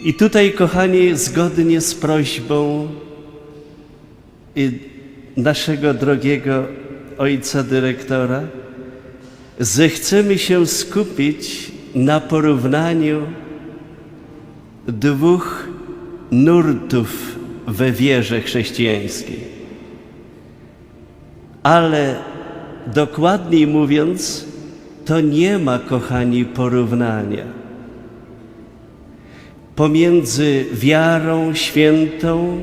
I tutaj, kochani, zgodnie z prośbą naszego drogiego ojca dyrektora, zechcemy się skupić na porównaniu dwóch nurtów we wierze chrześcijańskiej. Ale dokładniej mówiąc, to nie ma, kochani, porównania pomiędzy wiarą świętą,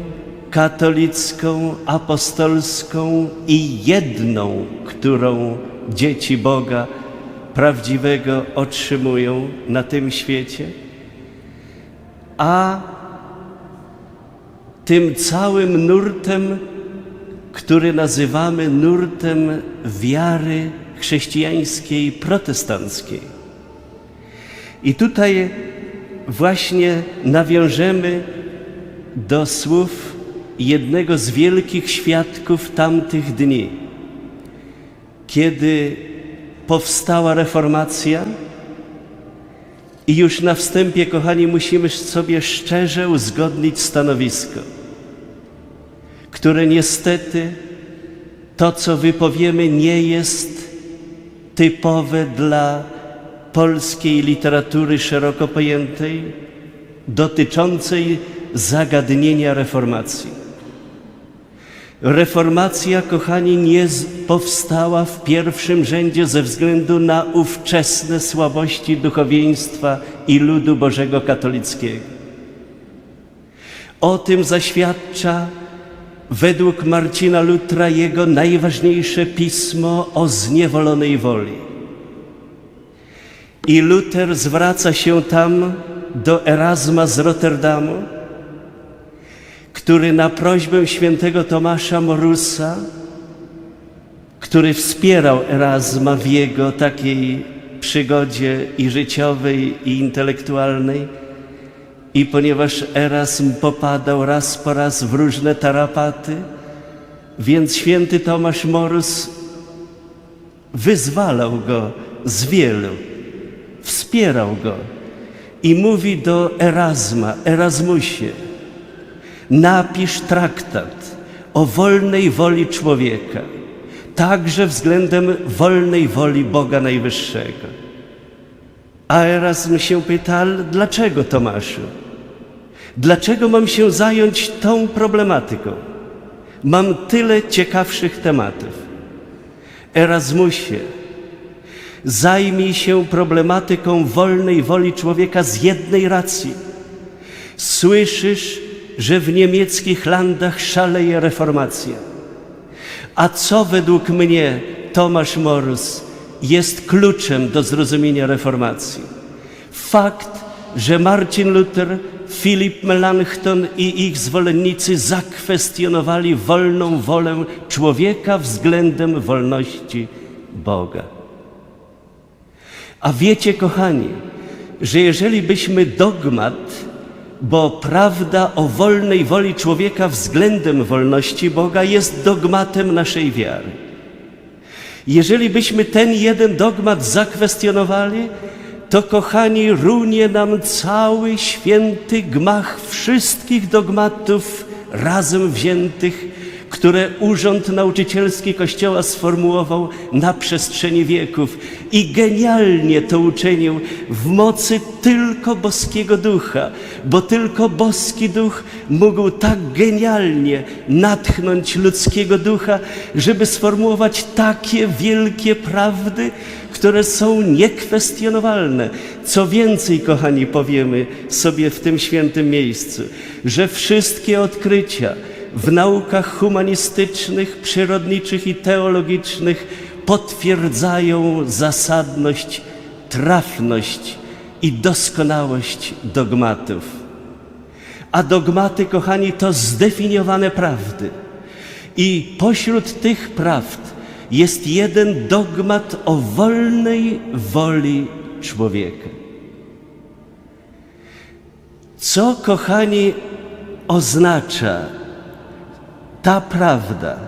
katolicką, apostolską i jedną, którą dzieci Boga prawdziwego otrzymują na tym świecie, a tym całym nurtem, który nazywamy nurtem wiary chrześcijańskiej, protestanckiej. I tutaj właśnie nawiążemy do słów jednego z wielkich świadków tamtych dni, kiedy powstała reformacja. I już na wstępie, kochani, musimy sobie szczerze uzgodnić stanowisko, które niestety to, co wypowiemy, nie jest typowe dla polskiej literatury szeroko pojętej, dotyczącej zagadnienia reformacji. Reformacja, kochani, nie powstała w pierwszym rzędzie ze względu na ówczesne słabości duchowieństwa i ludu Bożego katolickiego. O tym zaświadcza według Marcina Lutra jego najważniejsze pismo o zniewolonej woli. I Luter zwraca się tam do Erasma z Rotterdamu, który na prośbę świętego Tomasza Morusa, który wspierał Erasma w jego takiej przygodzie i życiowej, i intelektualnej, i ponieważ Erasm popadał raz po raz w różne tarapaty, więc święty Tomasz Morus wyzwalał go z wielu, wspierał go i mówi do Erasma, Erasmusie, napisz traktat o wolnej woli człowieka, także względem wolnej woli Boga Najwyższego. A Erasm się pyta, "Ale dlaczego Tomaszu? Dlaczego mam się zająć tą problematyką? Mam tyle ciekawszych tematów. Erasmusie, zajmij się problematyką wolnej woli człowieka z jednej racji. Słyszysz, że w niemieckich landach szaleje reformacja. A co według mnie, Tomasz Morus, jest kluczem do zrozumienia reformacji? Fakt, że Marcin Luther, Filip Melanchthon i ich zwolennicy zakwestionowali wolną wolę człowieka względem wolności Boga. A wiecie, kochani, że jeżeli byśmy dogmat, bo prawda o wolnej woli człowieka względem wolności Boga jest dogmatem naszej wiary. Jeżeli byśmy ten jeden dogmat zakwestionowali, to kochani, runie nam cały święty gmach wszystkich dogmatów razem wziętych, które Urząd Nauczycielski Kościoła sformułował na przestrzeni wieków i genialnie to uczynił w mocy tylko boskiego ducha, bo tylko boski duch mógł tak genialnie natchnąć ludzkiego ducha, żeby sformułować takie wielkie prawdy, które są niekwestionowalne. Co więcej, kochani, powiemy sobie w tym świętym miejscu, że wszystkie odkrycia w naukach humanistycznych, przyrodniczych i teologicznych potwierdzają zasadność, trafność i doskonałość dogmatów. A dogmaty, kochani, to zdefiniowane prawdy. I pośród tych prawd jest jeden dogmat o wolnej woli człowieka. Co, kochani, oznacza ta prawda?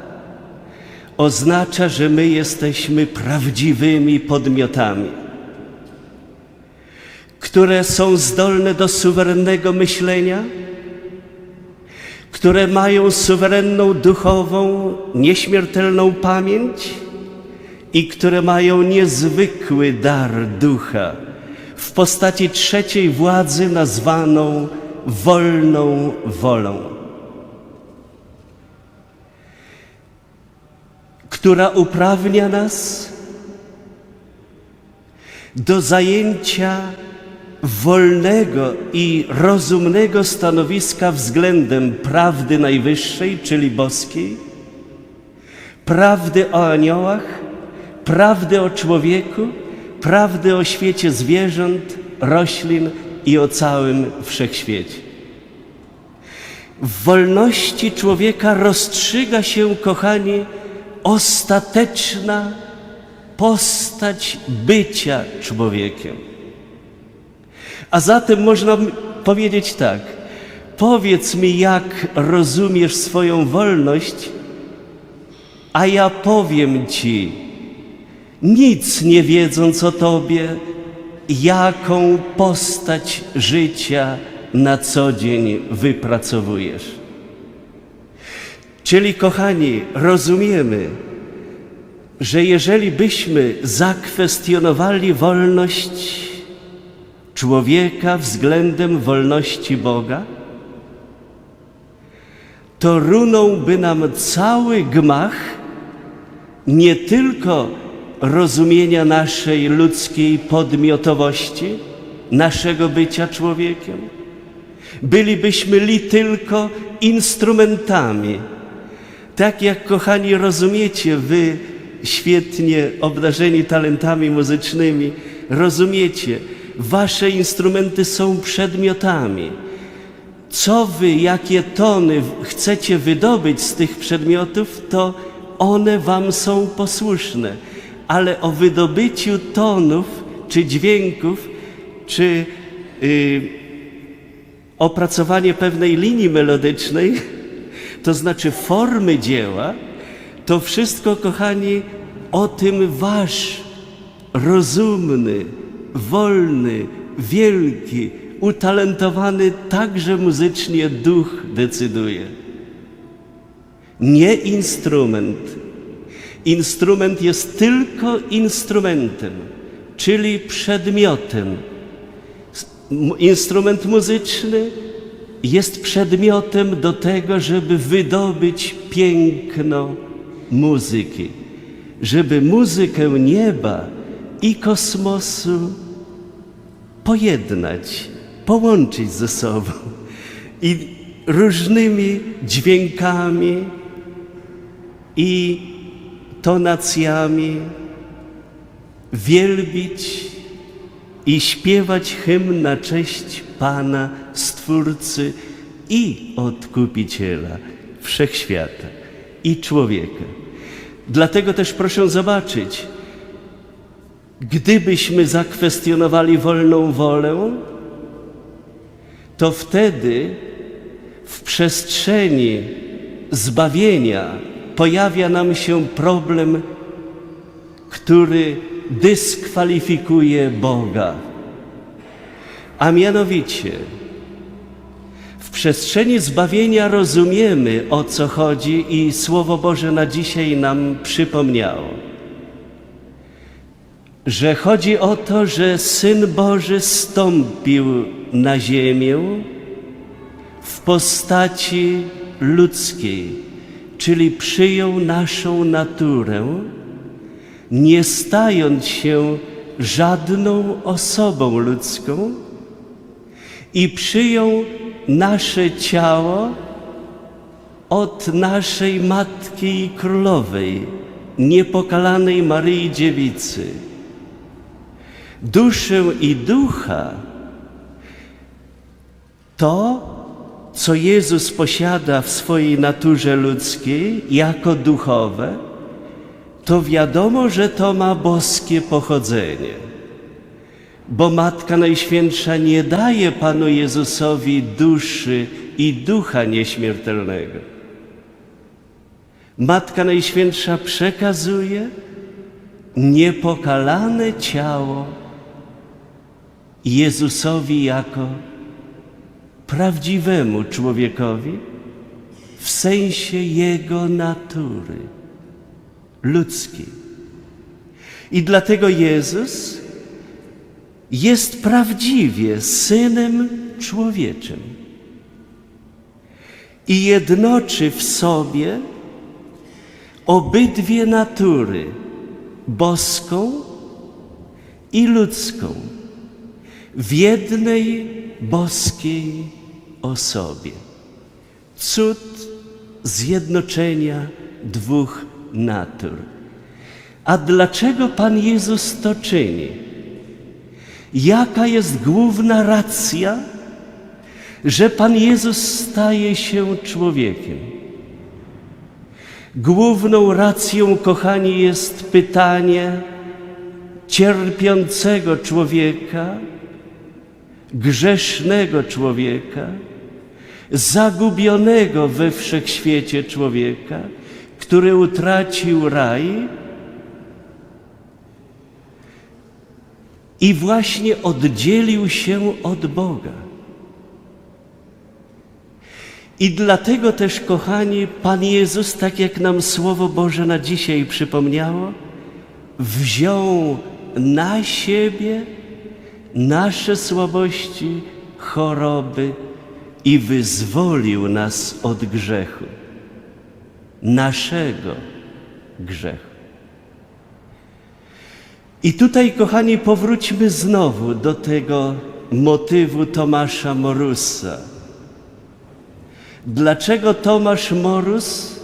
Oznacza, że my jesteśmy prawdziwymi podmiotami. które są zdolne do suwerennego myślenia, które mają suwerenną duchową, nieśmiertelną pamięć i które mają niezwykły dar ducha w postaci trzeciej władzy nazwaną wolną wolą, która uprawnia nas do zajęcia wolnego i rozumnego stanowiska względem prawdy najwyższej, czyli boskiej, prawdy o aniołach, prawdy o człowieku, prawdy o świecie zwierząt, roślin i o całym wszechświecie. W wolności człowieka rozstrzyga się, kochani, ostateczna postać bycia człowiekiem. A zatem można powiedzieć tak: powiedz mi, jak rozumiesz swoją wolność, a ja powiem ci, nic nie wiedząc o tobie, jaką postać życia na co dzień wypracowujesz. Czyli, kochani, rozumiemy, że jeżeli byśmy zakwestionowali wolność człowieka względem wolności Boga, to runąłby nam cały gmach nie tylko rozumienia naszej ludzkiej podmiotowości, naszego bycia człowiekiem, bylibyśmy li tylko instrumentami. Tak jak, kochani, rozumiecie, wy świetnie obdarzeni talentami muzycznymi, rozumiecie, wasze instrumenty są przedmiotami. Co wy, jakie tony chcecie wydobyć z tych przedmiotów, to one wam są posłuszne. Ale o wydobyciu tonów, czy dźwięków, czy y, opracowanie pewnej linii melodycznej, to znaczy formy dzieła, to wszystko, kochani, o tym wasz rozumny, wolny, wielki, utalentowany także muzycznie duch decyduje. Nie instrument. Instrument jest tylko instrumentem, czyli przedmiotem. Instrument muzyczny jest przedmiotem do tego, żeby wydobyć piękno muzyki, żeby muzykę nieba i kosmosu pojednać, połączyć ze sobą i różnymi dźwiękami i tonacjami wielbić i śpiewać hymn na cześć Pana, Stwórcy i Odkupiciela Wszechświata i człowieka. Dlatego też proszę zobaczyć, gdybyśmy zakwestionowali wolną wolę, to wtedy w przestrzeni zbawienia pojawia nam się problem, który dyskwalifikuje Boga. A mianowicie, przestrzeni zbawienia rozumiemy o co chodzi i Słowo Boże na dzisiaj nam przypomniało. Że chodzi o to, że Syn Boży stąpił na ziemię w postaci ludzkiej, czyli przyjął naszą naturę, nie stając się żadną osobą ludzką i przyjął nasze ciało od naszej Matki i Królowej, niepokalanej Maryi Dziewicy. Duszę i ducha to, co Jezus posiada w swojej naturze ludzkiej jako duchowe, to wiadomo, że to ma boskie pochodzenie. Bo Matka Najświętsza nie daje Panu Jezusowi duszy i ducha nieśmiertelnego. Matka Najświętsza przekazuje niepokalane ciało Jezusowi jako prawdziwemu człowiekowi w sensie Jego natury ludzkiej. I dlatego Jezus jest prawdziwie Synem Człowieczym i jednoczy w sobie obydwie natury, boską i ludzką, w jednej boskiej osobie. Cud zjednoczenia dwóch natur. A dlaczego Pan Jezus to czyni? Jaka jest główna racja, że Pan Jezus staje się człowiekiem? Główną racją, kochani, jest pytanie cierpiącego człowieka, grzesznego człowieka, zagubionego we wszechświecie człowieka, który utracił raj i właśnie oddzielił się od Boga. I dlatego też, kochani, Pan Jezus, tak jak nam Słowo Boże na dzisiaj przypomniało, wziął na siebie nasze słabości, choroby i wyzwolił nas od grzechu, naszego grzechu. I tutaj, kochani, powróćmy znowu do tego motywu Tomasza Morusa. Dlaczego Tomasz Morus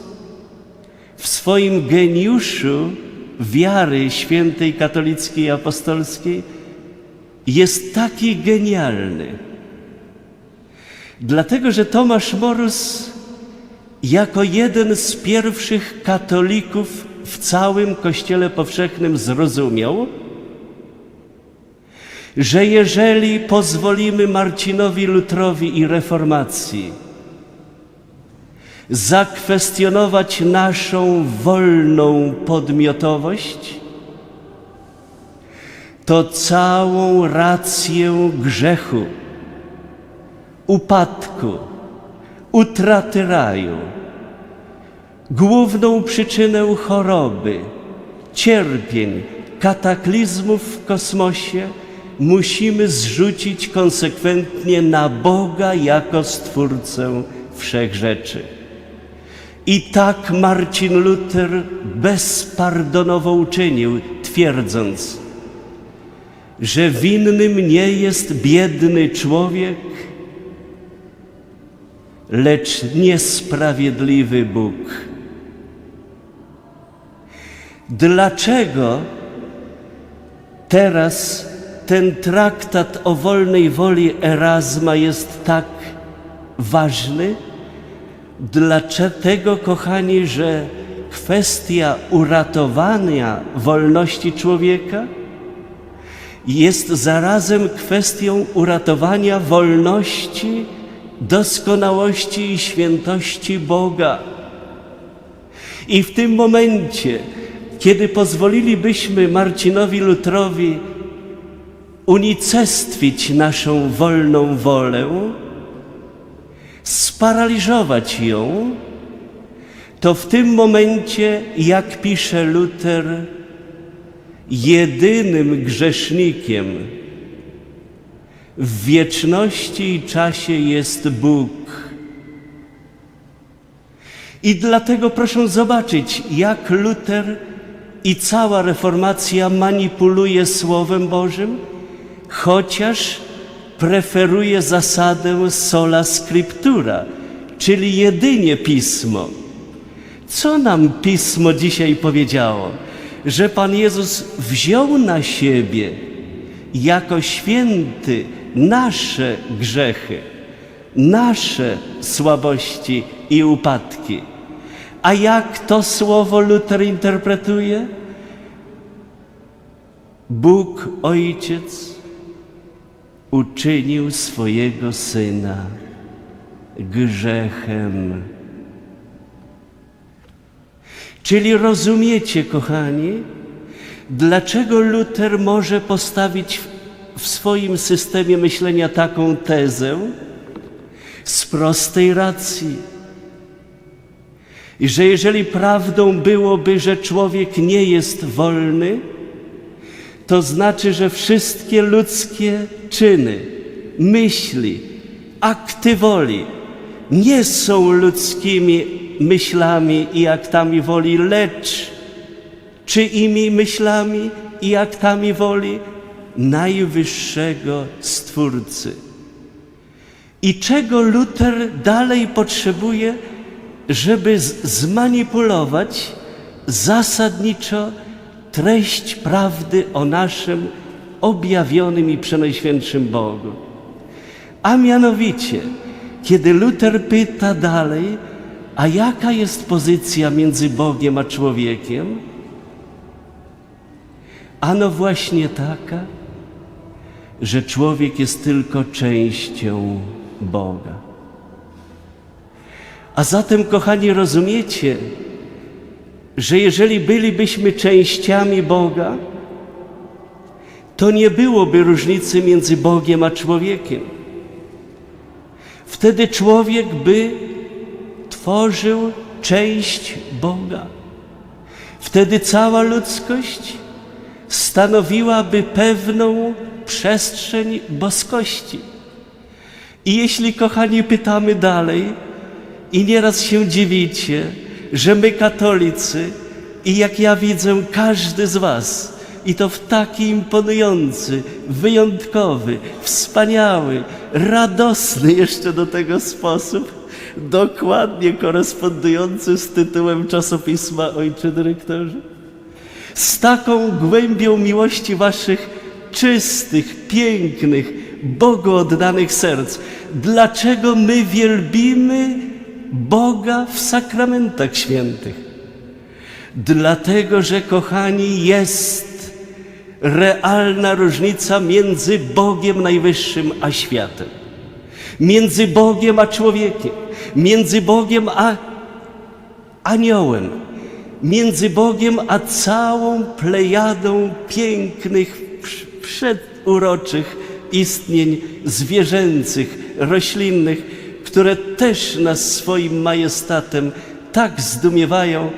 w swoim geniuszu wiary świętej katolickiej apostolskiej jest taki genialny? Dlatego, że Tomasz Morus jako jeden z pierwszych katolików w całym Kościele Powszechnym zrozumiał, że jeżeli pozwolimy Marcinowi Lutrowi i reformacji zakwestionować naszą wolną podmiotowość, to całą rację grzechu, upadku, utraty raju, główną przyczynę choroby, cierpień, kataklizmów w kosmosie musimy zrzucić konsekwentnie na Boga jako Stwórcę wszechrzeczy. I tak Marcin Luther bezpardonowo uczynił, twierdząc, że winnym nie jest biedny człowiek, lecz niesprawiedliwy Bóg. Dlaczego teraz ten traktat o wolnej woli Erasma jest tak ważny? Dlaczego, kochani, że kwestia uratowania wolności człowieka jest zarazem kwestią uratowania wolności, doskonałości i świętości Boga. I w tym momencie, kiedy pozwolilibyśmy Marcinowi Lutrowi unicestwić naszą wolną wolę, sparaliżować ją, to w tym momencie, jak pisze Luter, jedynym grzesznikiem w wieczności i czasie jest Bóg. I dlatego proszę zobaczyć, jak Luter i cała reformacja manipuluje Słowem Bożym, chociaż preferuje zasadę sola scriptura, czyli jedynie pismo. Co nam pismo dzisiaj powiedziało? Że Pan Jezus wziął na siebie jako święty nasze grzechy, nasze słabości i upadki. A jak to słowo Luter interpretuje? Bóg Ojciec uczynił swojego Syna grzechem. Czyli rozumiecie, kochani, dlaczego Luter może postawić w swoim systemie myślenia taką tezę z prostej racji. I że jeżeli prawdą byłoby, że człowiek nie jest wolny, to znaczy, że wszystkie ludzkie czyny, myśli, akty woli nie są ludzkimi myślami i aktami woli, lecz czyimi myślami i aktami woli najwyższego Stwórcy. I czego Luter dalej potrzebuje, żeby zmanipulować zasadniczo treść prawdy o naszym objawionym i przenajświętszym Bogu. A mianowicie, kiedy Luter pyta dalej, a jaka jest pozycja między Bogiem a człowiekiem? Ano właśnie taka, że człowiek jest tylko częścią Boga. A zatem, kochani, rozumiecie, że jeżeli bylibyśmy częściami Boga, to nie byłoby różnicy między Bogiem a człowiekiem. Wtedy człowiek by tworzył część Boga. Wtedy cała ludzkość stanowiłaby pewną przestrzeń boskości. I jeśli, kochani, pytamy dalej, i nieraz się dziwicie, że my, katolicy, i jak ja widzę, każdy z Was, i to w taki imponujący, wyjątkowy, wspaniały, radosny jeszcze do tego sposób, dokładnie korespondujący z tytułem czasopisma Ojcze Dyrektorze z taką głębią miłości waszych czystych, pięknych, Bogu oddanych serc. Dlaczego my wielbimy Boga w sakramentach świętych? Dlatego, że kochani, jest realna różnica między Bogiem Najwyższym a światem, między Bogiem a człowiekiem, między Bogiem a aniołem, między Bogiem a całą plejadą pięknych, prz- przeduroczych istnień zwierzęcych, roślinnych, które też nas swoim majestatem tak zdumiewają,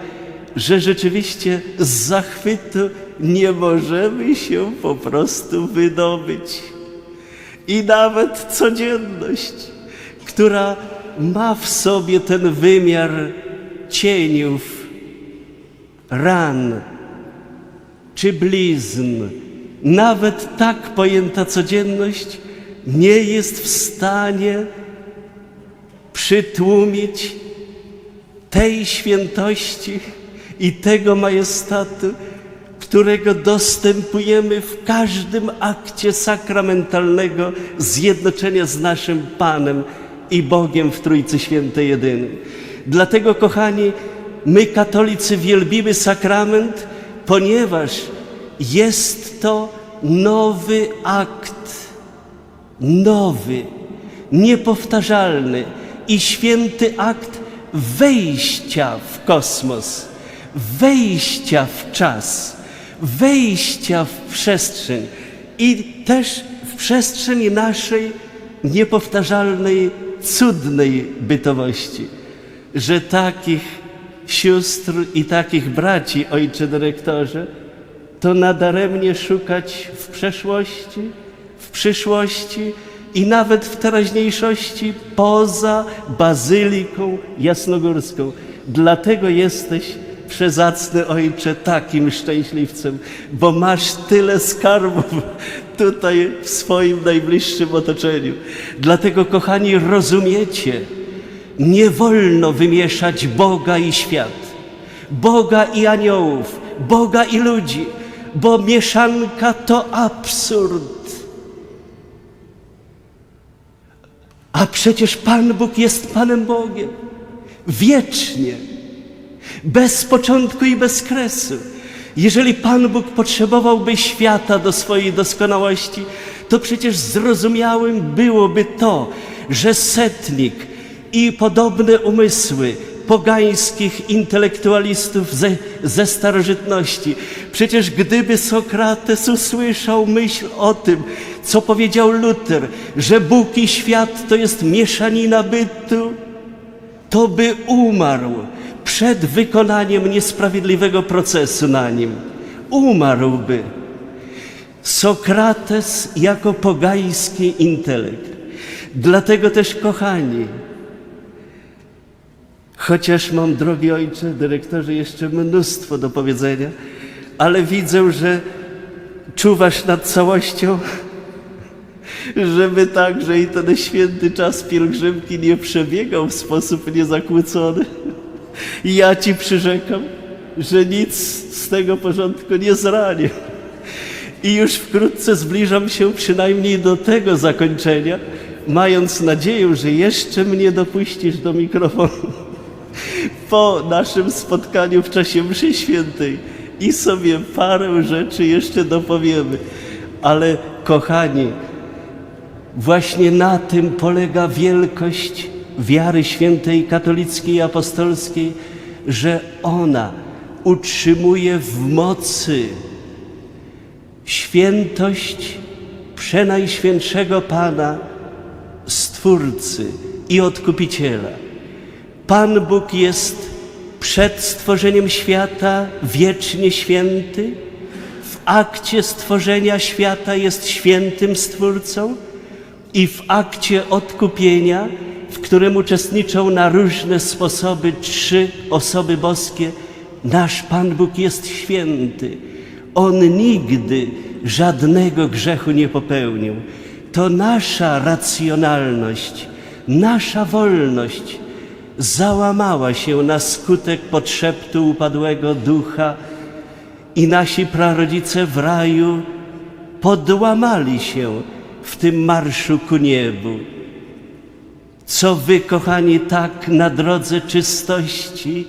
że rzeczywiście z zachwytu nie możemy się po prostu wydobyć. I nawet codzienność, która ma w sobie ten wymiar cieniów, ran czy blizn, nawet tak pojęta codzienność nie jest w stanie przytłumić tej świętości i tego majestatu, którego dostępujemy w każdym akcie sakramentalnego zjednoczenia z naszym Panem i Bogiem w Trójcy Świętej Jedynym. Dlatego, kochani, my katolicy wielbimy sakrament, ponieważ jest to nowy akt, nowy, niepowtarzalny i święty akt wejścia w kosmos, wejścia w czas, wejścia w przestrzeń i też w przestrzeń naszej niepowtarzalnej, cudnej bytowości, że takich sióstr i takich braci, ojcze dyrektorze, to nadaremnie szukać w przeszłości, w przyszłości i nawet w teraźniejszości poza Bazyliką Jasnogórską. Dlatego jesteś, przezacny Ojcze, takim szczęśliwcem, bo masz tyle skarbów tutaj w swoim najbliższym otoczeniu. Dlatego, kochani, rozumiecie, nie wolno wymieszać Boga i świat, Boga i aniołów, Boga i ludzi, bo mieszanka to absurd. A przecież Pan Bóg jest Panem Bogiem. Wiecznie. Bez początku i bez kresu. Jeżeli Pan Bóg potrzebowałby świata do swojej doskonałości, to przecież zrozumiałym byłoby to, że setnik i podobne umysły pogańskich intelektualistów ze, ze starożytności. Przecież gdyby Sokrates usłyszał myśl o tym, co powiedział Luter, że Bóg i świat to jest mieszanina bytu, to by umarł przed wykonaniem niesprawiedliwego procesu na nim. Umarłby. Sokrates jako pogański intelekt. Dlatego też, kochani, chociaż mam, drogi ojcze, dyrektorze, jeszcze mnóstwo do powiedzenia, ale widzę, że czuwasz nad całością, żeby także i ten święty czas pielgrzymki nie przebiegał w sposób niezakłócony. Ja Ci przyrzekam, że nic z tego porządku nie zranię. I już wkrótce zbliżam się przynajmniej do tego zakończenia, mając nadzieję, że jeszcze mnie dopuścisz do mikrofonu po naszym spotkaniu w czasie mszy świętej i sobie parę rzeczy jeszcze dopowiemy. Ale kochani, właśnie na tym polega wielkość wiary świętej katolickiej i apostolskiej, że ona utrzymuje w mocy świętość przenajświętszego Pana, Stwórcy i Odkupiciela. Pan Bóg jest przed stworzeniem świata wiecznie święty, w akcie stworzenia świata jest świętym Stwórcą i w akcie odkupienia, w którym uczestniczą na różne sposoby trzy osoby boskie, nasz Pan Bóg jest święty. On nigdy żadnego grzechu nie popełnił. To nasza racjonalność, nasza wolność załamała się na skutek podszeptu upadłego ducha i nasi prarodzice w raju podłamali się w tym marszu ku niebu. Co wy, kochani, tak na drodze czystości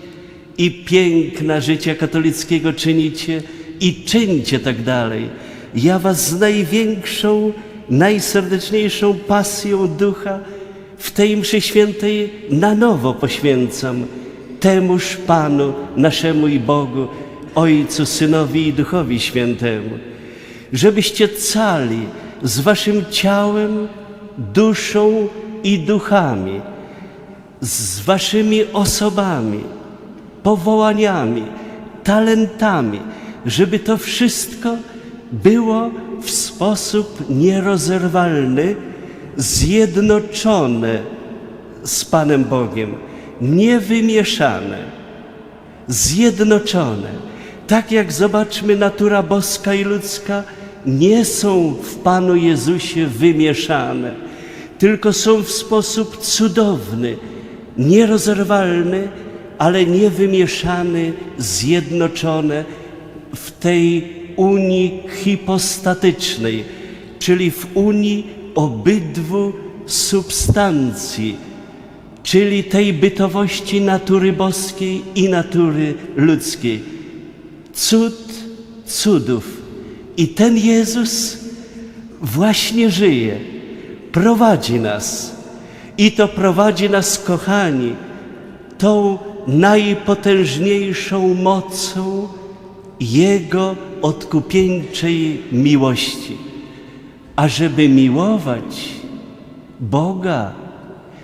i piękna życia katolickiego czynicie i czyńcie tak dalej. Ja was z największą, najserdeczniejszą pasją ducha w tej mszy świętej na nowo poświęcam temuż Panu, naszemu i Bogu, Ojcu, Synowi i Duchowi Świętemu, żebyście cali z waszym ciałem, duszą i duchami, z waszymi osobami, powołaniami, talentami, żeby to wszystko było w sposób nierozerwalny zjednoczone z Panem Bogiem, niewymieszane, zjednoczone. Tak jak zobaczmy, natura boska i ludzka nie są w Panu Jezusie wymieszane, tylko są w sposób cudowny, nierozerwalny, ale niewymieszany, zjednoczone w tej unii hipostatycznej, czyli w unii obydwu substancji, czyli tej bytowości natury boskiej i natury ludzkiej. Cud cudów. I ten Jezus właśnie żyje, prowadzi nas. I to prowadzi nas, kochani, tą najpotężniejszą mocą Jego odkupieńczej miłości. A żeby miłować Boga,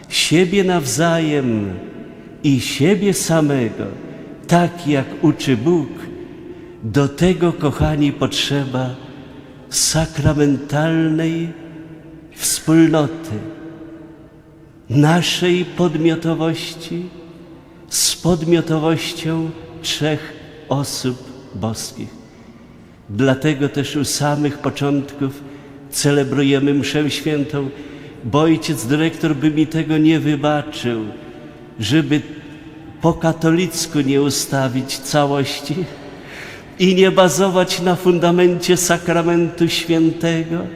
siebie nawzajem i siebie samego, tak jak uczy Bóg, do tego, kochani, potrzeba sakramentalnej wspólnoty, naszej podmiotowości z podmiotowością trzech osób boskich. Dlatego też u samych początków celebrujemy mszę świętą, bo ojciec dyrektor by mi tego nie wybaczył, żeby po katolicku nie ustawić całości i nie bazować na fundamencie sakramentu świętego,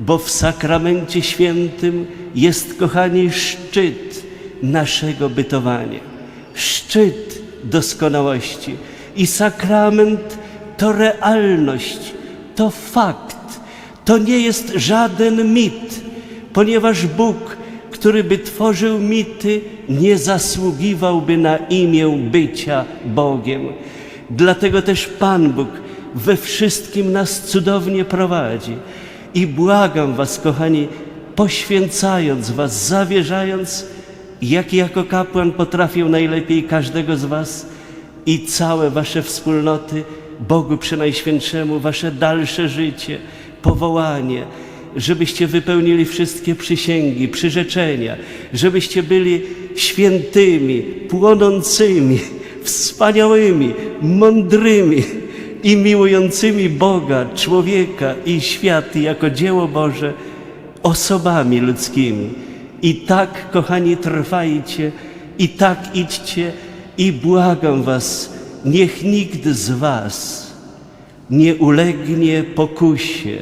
bo w sakramencie świętym jest, kochani, szczyt naszego bytowania, szczyt doskonałości. I sakrament to realność, to fakt, to nie jest żaden mit, ponieważ Bóg który by tworzył mity, nie zasługiwałby na imię bycia Bogiem. Dlatego też Pan Bóg we wszystkim nas cudownie prowadzi. I błagam Was, kochani, poświęcając Was, zawierzając, jak jako kapłan potrafię najlepiej każdego z Was i całe Wasze wspólnoty Bogu Przenajświętszemu, Wasze dalsze życie, powołanie, żebyście wypełnili wszystkie przysięgi, przyrzeczenia, żebyście byli świętymi, płonącymi, wspaniałymi, mądrymi i miłującymi Boga, człowieka i świat jako dzieło Boże osobami ludzkimi. I tak, kochani, trwajcie, i tak idźcie, i błagam Was, niech nikt z Was nie ulegnie pokusie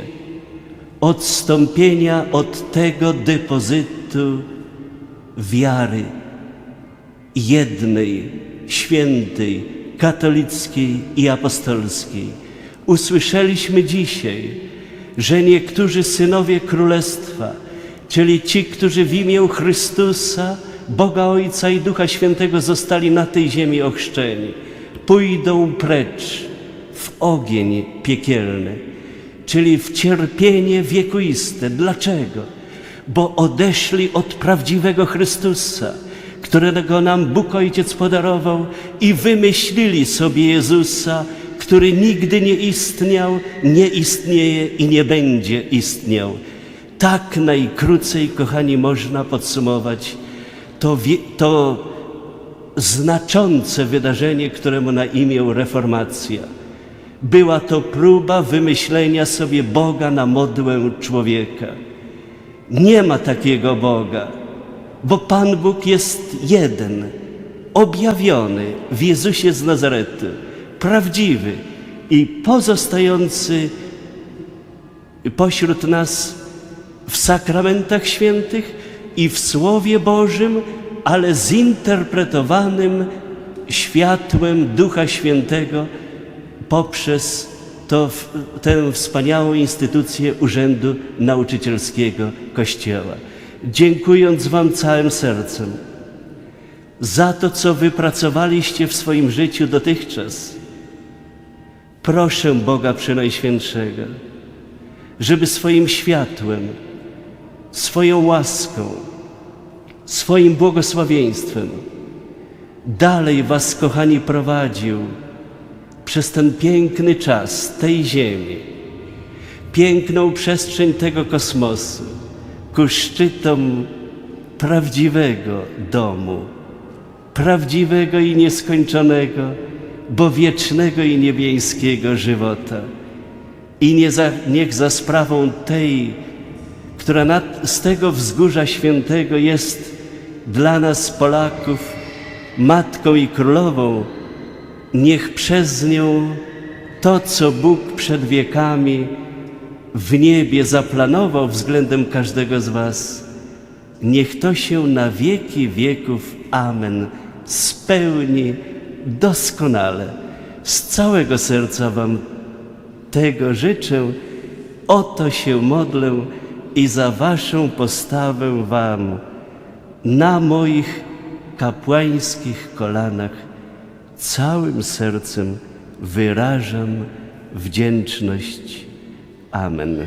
odstąpienia od tego depozytu wiary jednej, świętej, katolickiej i apostolskiej. Usłyszeliśmy dzisiaj, że niektórzy synowie Królestwa, czyli ci, którzy w imię Chrystusa, Boga Ojca i Ducha Świętego zostali na tej ziemi ochrzczeni, pójdą precz w ogień piekielny, czyli w cierpienie wiekuiste. Dlaczego? Bo odeszli od prawdziwego Chrystusa, którego nam Bóg Ojciec podarował i wymyślili sobie Jezusa, który nigdy nie istniał, nie istnieje i nie będzie istniał. Tak najkrócej, kochani, można podsumować to, to znaczące wydarzenie, któremu na imię reformacja. Była to próba wymyślenia sobie Boga na modłę człowieka. Nie ma takiego Boga, bo Pan Bóg jest jeden, objawiony w Jezusie z Nazaretu, prawdziwy i pozostający pośród nas w sakramentach świętych i w Słowie Bożym, ale zinterpretowanym światłem Ducha Świętego poprzez to, tę wspaniałą instytucję Urzędu Nauczycielskiego Kościoła. Dziękując Wam całym sercem za to, co wypracowaliście w swoim życiu dotychczas, proszę Boga Przenajświętszego, żeby swoim światłem, swoją łaską, swoim błogosławieństwem dalej Was, kochani, prowadził przez ten piękny czas tej ziemi, piękną przestrzeń tego kosmosu ku szczytom prawdziwego domu, prawdziwego i nieskończonego, bo wiecznego i niebieskiego żywota. I nie za, niech za sprawą tej, która nad, z tego wzgórza świętego jest dla nas Polaków Matką i Królową, niech przez nią to, co Bóg przed wiekami w niebie zaplanował względem każdego z Was, niech to się na wieki wieków, amen, spełni doskonale. Z całego serca Wam tego życzę, o to się modlę i za Waszą postawę Wam na moich kapłańskich kolanach całym sercem wyrażam wdzięczność. Amen.